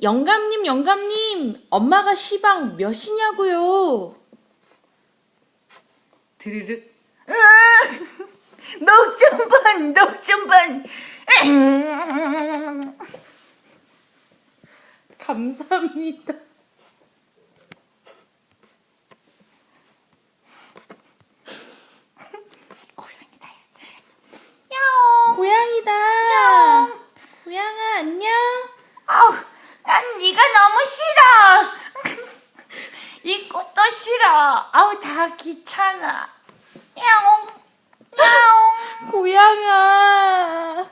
영감님, 영감님. 엄마가 시방 몇이냐고요? 드르륵. 녹점 반, 녹점 반. 감사합니다. 고양이다. 야옹. 고양이다. 고양아, 안녕. 아우, 난 네가 너무 싫어. 이 꽃도 싫어. 아우, 다 귀찮아. 야옹, 야옹. 고양아.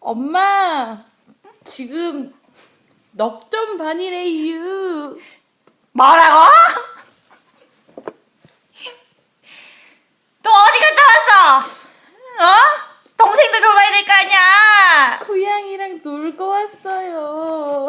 엄마, 지금 넉점 반이래유. 뭐라고? 너 어디 갔다 왔어? 어? 동생도 좀 봐야 될 거 아니야. 고양이랑 놀고 왔어요.